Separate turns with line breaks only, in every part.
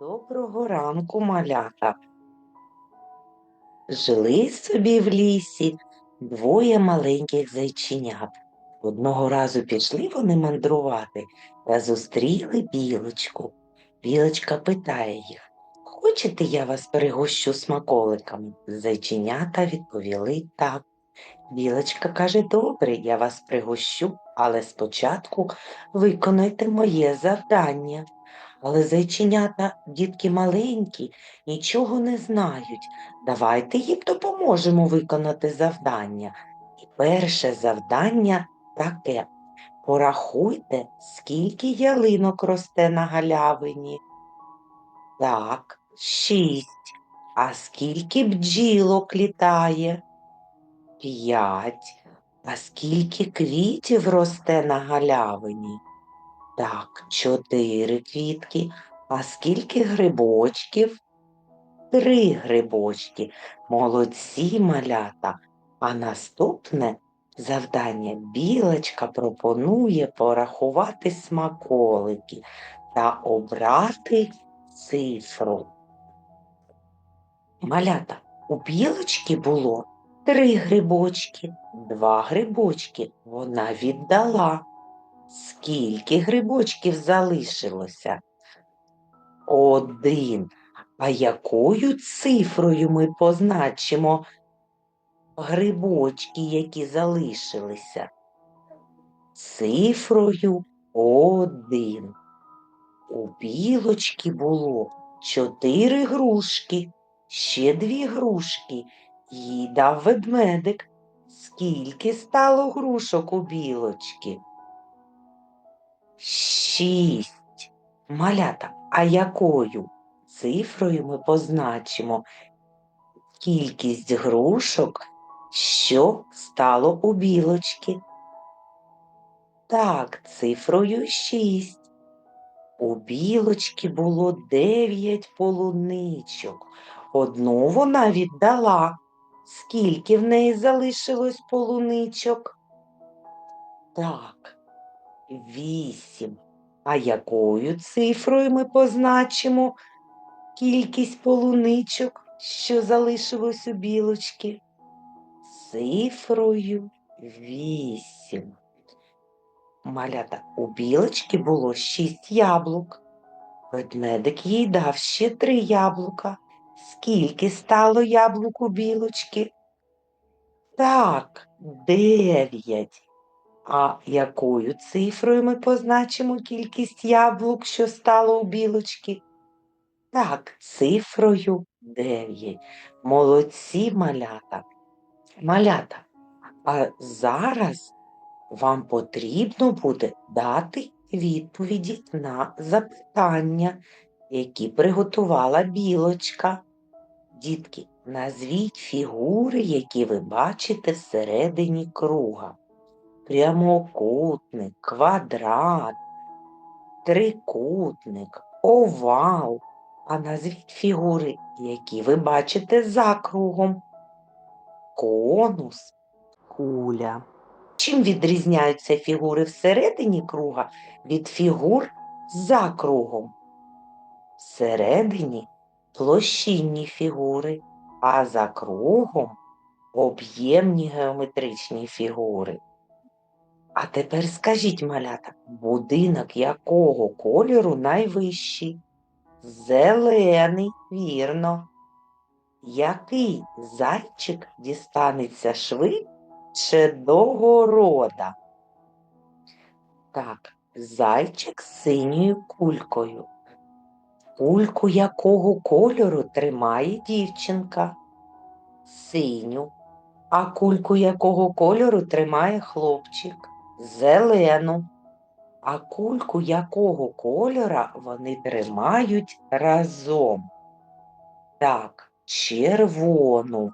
Доброго ранку, малята. Жили собі в лісі двоє маленьких зайченят. Одного разу пішли вони мандрувати та зустріли білочку. Білочка питає їх, хочете, я вас пригощу смаколиками? Зайченята відповіли так. Білочка каже, добре, я вас пригощу, але спочатку виконайте моє завдання. Але зайченята, дітки маленькі, нічого не знають. Давайте їм допоможемо виконати завдання. І перше завдання таке. Порахуйте, скільки ялинок росте на галявині. Так, шість. А скільки бджілок літає? П'ять. А скільки квітів росте на галявині? Так, чотири квітки. А скільки грибочків? Три грибочки. Молодці малята. А наступне завдання білочка пропонує порахувати смаколики та обрати цифру. Малята, у білочки було три грибочки, два грибочки вона віддала. Скільки грибочків залишилося? Один. А якою цифрою ми позначимо грибочки, які залишилися? Цифрою один. У білочки було чотири грушки, ще дві грушки. Їй дав ведмедик. Скільки стало грушок у білочки? Шість. Малята, а якою цифрою ми позначимо кількість грушок, що стало у білочки? Так, цифрою шість. У білочки було дев'ять полуничок. Одну вона віддала. Скільки в неї залишилось полуничок? Так, Вісім. А якою цифрою ми позначимо кількість полуничок, що залишилось у білочки? Цифрою вісім. Малята, у білочки було шість яблук. Ведмедик їй дав ще три яблука. Скільки стало яблук у білочки? Так, дев'ять. А якою цифрою ми позначимо кількість яблук, що стало у білочки? Так, цифрою 9. Молодці малята. Малята, а зараз вам потрібно буде дати відповіді на запитання, які приготувала білочка. Дітки, назвіть фігури, які ви бачите всередині круга прямокутник, квадрат, трикутник, овал. А назвіть фігури, які ви бачите за кругом. Конус, куля. Чим відрізняються фігури всередині круга від фігур за кругом? Всередині площинні фігури, а за кругом об'ємні геометричні фігури. А тепер скажіть, малята, будинок якого кольору найвищий? Зелений, вірно. Який зайчик дістанеться швидше до города? Так, зайчик з синьою кулькою. Кульку якого кольору тримає дівчинка? Синю. А кульку якого кольору тримає хлопчик? Зелену. А кульку якого кольора вони тримають разом? Так, червону.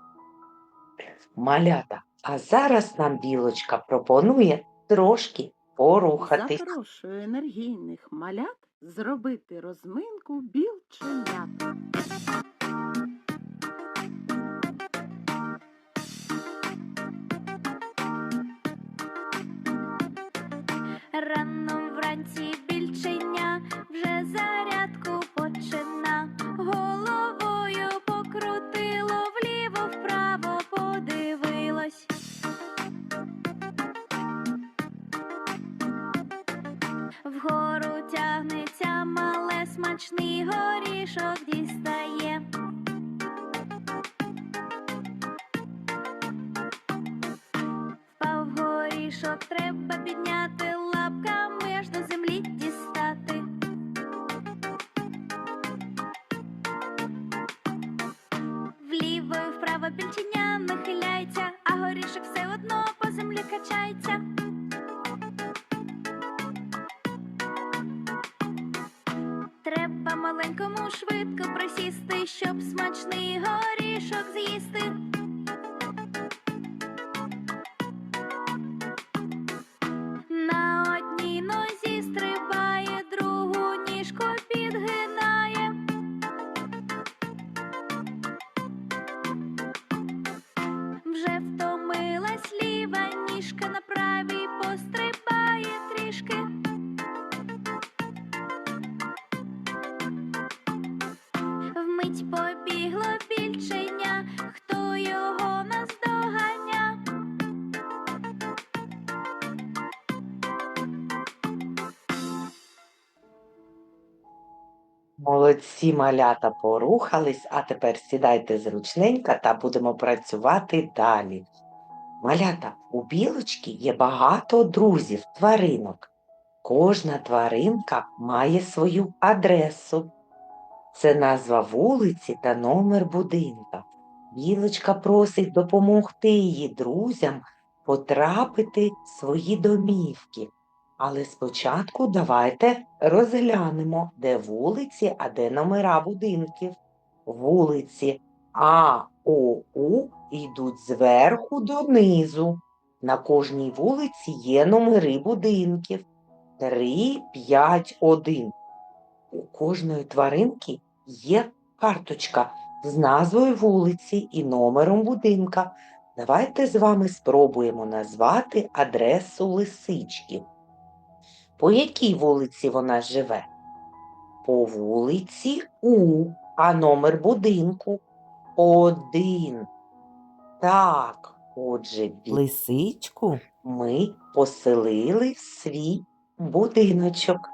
Малята, а зараз нам білочка пропонує трошки порухатись.
Запрошую енергійних малят зробити розминку білченят.
рано вранці більчення, вже зарядку почина, головою покрутило вліво, вправо подивилось. Вгору тягнеться мале, смачний горішок дістає. Впав горішок, треба підняти Вліво і нахиляється, а горішок все одно по землі качається. Треба маленькому швидко присісти, щоб смачний горішок з'їсти. Вмить побігло більченя, хто його наздоганя.
Молодці малята порухались, а тепер сідайте зручненько та будемо працювати далі. Малята, у білочки є багато друзів, тваринок. Кожна тваринка має свою адресу. Це назва вулиці та номер будинка. Білочка просить допомогти її друзям потрапити в свої домівки. Але спочатку давайте розглянемо, де вулиці, а де номера будинків. Вулиці А, О, У йдуть зверху донизу. На кожній вулиці є номери будинків. 3, 5, 1. У кожної тваринки є карточка з назвою вулиці і номером будинка. Давайте з вами спробуємо назвати адресу лисички. По якій вулиці вона живе? По вулиці У, а номер будинку один. Так, отже,
Лисичку?
ми поселили в свій будиночок.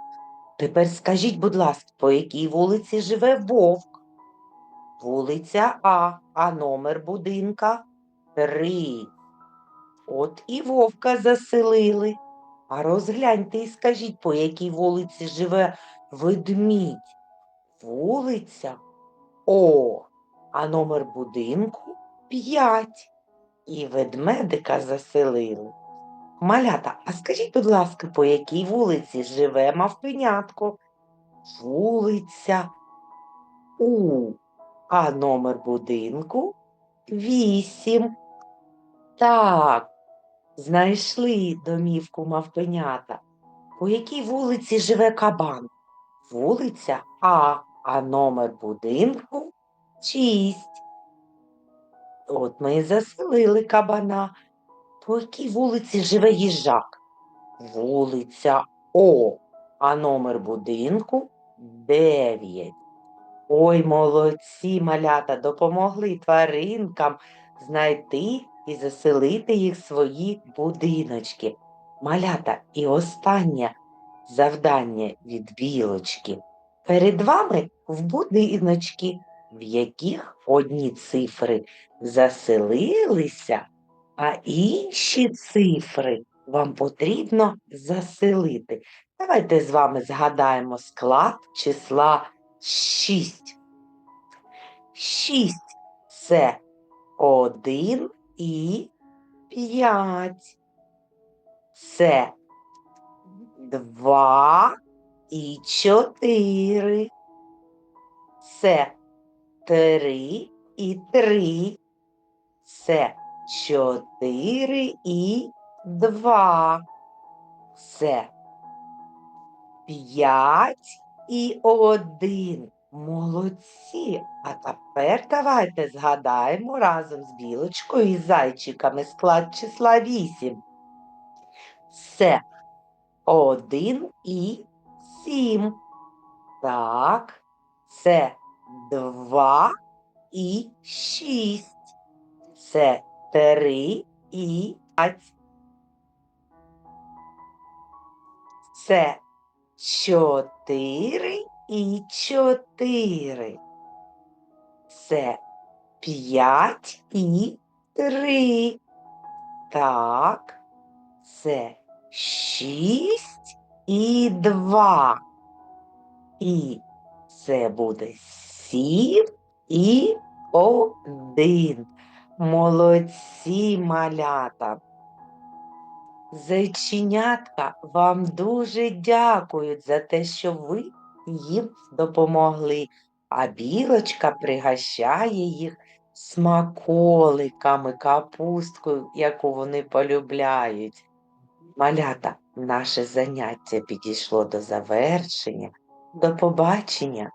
Тепер скажіть, будь ласка, по якій вулиці живе вовк? Вулиця А, а номер будинка три. От і вовка заселили. А розгляньте і скажіть, по якій вулиці живе ведмідь? Вулиця О, а номер будинку п'ять. І ведмедика заселили. Малята, а скажіть, будь ласка, по якій вулиці живе мавпенятко? Вулиця У, а номер будинку вісім. Так, знайшли домівку мавпенята. По якій вулиці живе кабан? Вулиця А, а номер будинку шість. От ми і заселили кабана. По якій вулиці живе їжак? Вулиця О, а номер будинку 9. Ой, молодці, малята, допомогли тваринкам знайти і заселити їх свої будиночки. Малята, і останнє завдання від білочки. Перед вами в будиночки, в яких одні цифри заселилися, а інші цифри вам потрібно заселити. Давайте з вами згадаємо склад числа 6. 6 це 1 і 5. Це 2 і 4. Це 3 і 3. Це 4 і 2. Це 5 і 1. Молодці. А тепер давайте згадаємо разом з білочкою і зайчиками склад числа 8. Це 1 і 7. Так, це 2 і 6. Це 3 і 5. Це 4 і чотири. Це п'ять і три. Так, це шість і два. І це буде сім і один. Молодці, малята. Зайченятка вам дуже дякують за те, що ви їм допомогли, а білочка пригощає їх смаколиками, капусткою, яку вони полюбляють. Малята, наше заняття підійшло до завершення. До побачення!